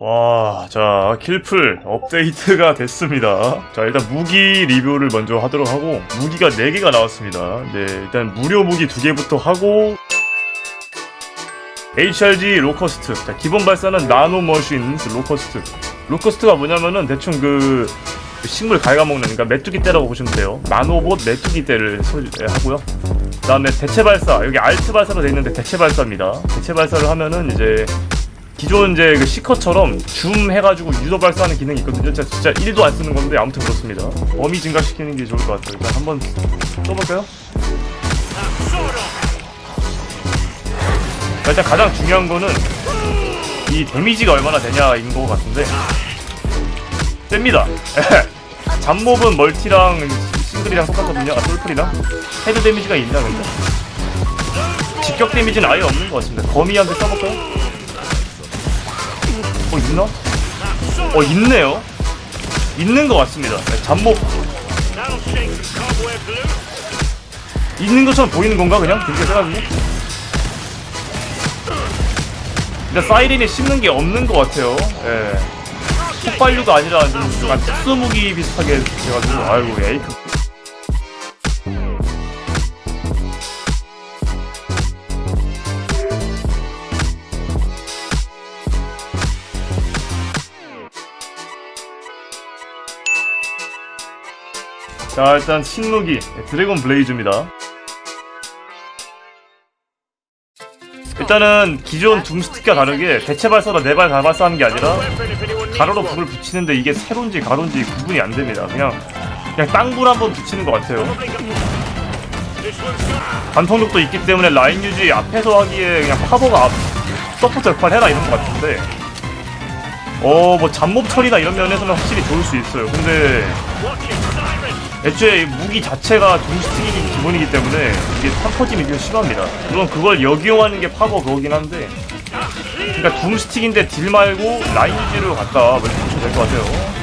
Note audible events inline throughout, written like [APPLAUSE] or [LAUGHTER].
와, 자, 킬풀 업데이트가 [LAUGHS] 됐습니다. 자, 일단 무기 리뷰를 먼저 하도록 하고, 무기가 4개가 나왔습니다. 네, 일단 무료 무기 2개부터 하고, HRG 로커스트. 자, 기본 발사는 나노 머신 로커스트. 로커스트가 뭐냐면은 대충 그 식물 갉아먹는, 그러니까 메뚜기 떼라고 보시면 돼요. 나노봇 메뚜기 떼를 소- 예, 하고요. 그 다음에 대체 발사. 여기 알트 발사로 돼 있는데 대체 발사입니다. 대체 발사를 하면은 이제 기존 이제 그 시커처럼 줌 해가지고 유도 발사하는 기능이 있거든요. 진짜, 진짜 1도 안 쓰는 건데 아무튼 그렇습니다. 범위 증가시키는 게 좋을 것 같아요. 일단 한번 써볼까요? 자, 일단 가장 중요한 거는 이 데미지가 얼마나 되냐인 것 같은데 셉니다. [LAUGHS] 잡몹은 멀티랑 싱글이랑 똑같거든요. 아, 솔플이랑 헤드 데미지가 있나 근데 직격 데미지는 아예 없는 것 같습니다. 거미한테 써볼까요? 어 있나? 어 있네요. 있는 것 같습니다. 네, 잡목 있는 것처럼 보이는 건가 그냥 되게 세가지고. 근데 사이렌이 씹는 게 없는 것 같아요. 예. 폭발류가 아니라 좀 약간 특수 무기 비슷하게 돼가지고 아이고 에이크. 자 일단 신무기 드래곤 블레이즈입니다. 일단은 기존 둠스틱과 다르게 대체 발사로 네발 다 발사 하는 게 아니라 가로로 불을 붙이는데 이게 세로인지 가로인지 구분이 안 됩니다. 그냥 그냥 땅불 한번 붙이는 것 같아요. 관통력도 있기 때문에 라인 유지 앞에서 하기에 그냥 파버가 앞, 서포트 역할 해라 이런 것 같은데 어뭐 잡몹 처리나 이런 면에서는 확실히 좋을 수 있어요. 근데 애초에 이 무기 자체가 둠스틱이 기본이기 때문에 이게 탐퍼짐이 좀 심합니다. 물론 그걸 역이용하는 게 파버 그거긴 한데 그러니까 둠스틱인데 딜 말고 라인 유지를 갖다 뭐 이렇게 보셔도 될것 같아요.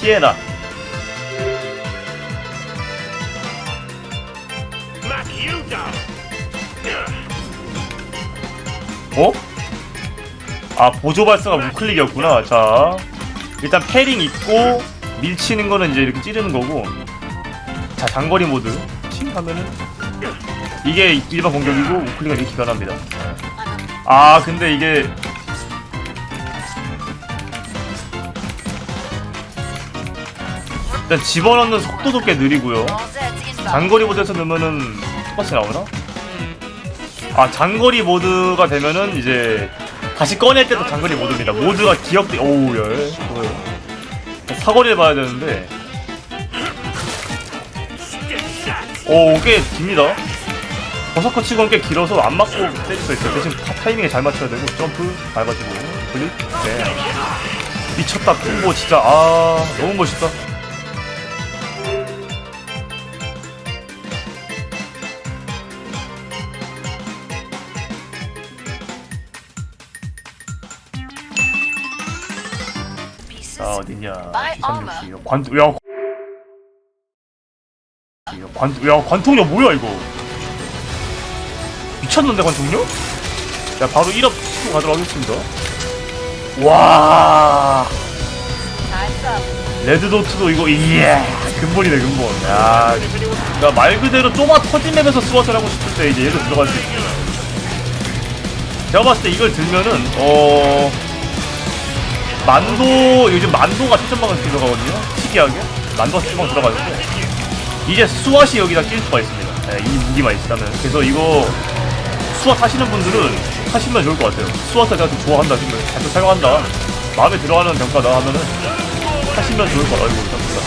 피해라. 어? 아 보조 발사가 우클릭이었구나. 자 일단 패링 있고 밀치는 거는 이제 이렇게 찌르는 거고. 자 장거리 모드 칭 하면은 이게 일반 공격이고 우클릭은 이렇게 변합니다. 아 근데 이게 일단 집어넣는 속도도 꽤 느리고요. 장거리 모드에서 넣으면은 똑같이 나오나? 아 장거리 모드가 되면은 이제 다시 꺼낼 때도 장거리 모드입니다. 모드가 기억돼. 오우 열. 사거리를 봐야 되는데. 오 꽤 깁니다. 버서커 치고는 꽤 길어서 안 맞고 때릴 수 있어요. 대신 타- 타이밍에 잘 맞춰야 되고 점프 밟아주고 클릭. 네. 미쳤다. 콤보 진짜 아 너무 멋있다. 자 어딨냐. My 기상력이 관통 야 관, 야 관통력 뭐야 이거? 미쳤는데 관통력? 자 바로 1업 치고 가도록 하겠습니다. 와. 레드도트도 이거 이야 근본이네 근본. 야 그러니까 말 그대로 좁아 터진 맵에서 스워트를 하고 싶을 때 이제 얘도 들어갈 수 있고 제가 봤을 때 이걸 들면은 어 만도 요즘 만도가 최전방을 들어가거든요. 특이하게 만도가 최전방 들어가는데 이제 수왓이 여기다 낄 수가 있습니다. 네, 이 무기만 있다면 그래서 이거 수왓 하시는 분들은 하시면 좋을 것 같아요. 수왓을 내가 좀 좋아한다 지금 자주 사용한다 마음에 들어하는 평가다 하면은 하시면 좋을 것 같아요. 감사합니다.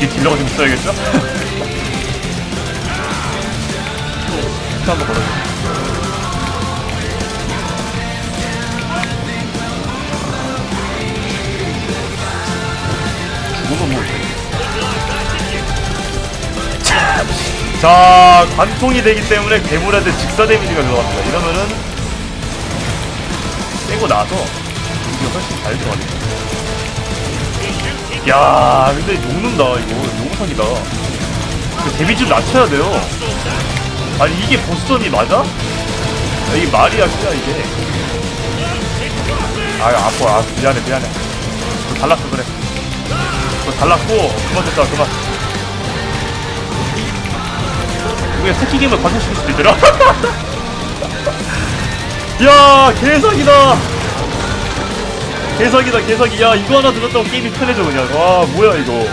이 딜러가 좀 있어야겠죠? [LAUGHS] 한번 걸어줘. 죽어도 뭐. 참. 자 관통이 되기 때문에 괴물한테 직사 데미지가 들어갑니다 이러면은 떼고 나서 이게 훨씬 잘 들어가겠다 야 근데 녹는다 이거 너무 사기다 그 데미지를 낮춰야 돼요 아니 이게 보스전이 맞아? 야, 이게 말이야 진짜 이게. 아 아파. 아 미안해 미안해. 너 달랐어 그래. 너 달랐고 그만 됐다 그만. 이게 스키 게임을 관통시킬 수도 있더라? [LAUGHS] 야 개사기다! 개사기다 개사기. 야 이거 하나 들었다고 게임이 편해져 그냥. 와 뭐야 이거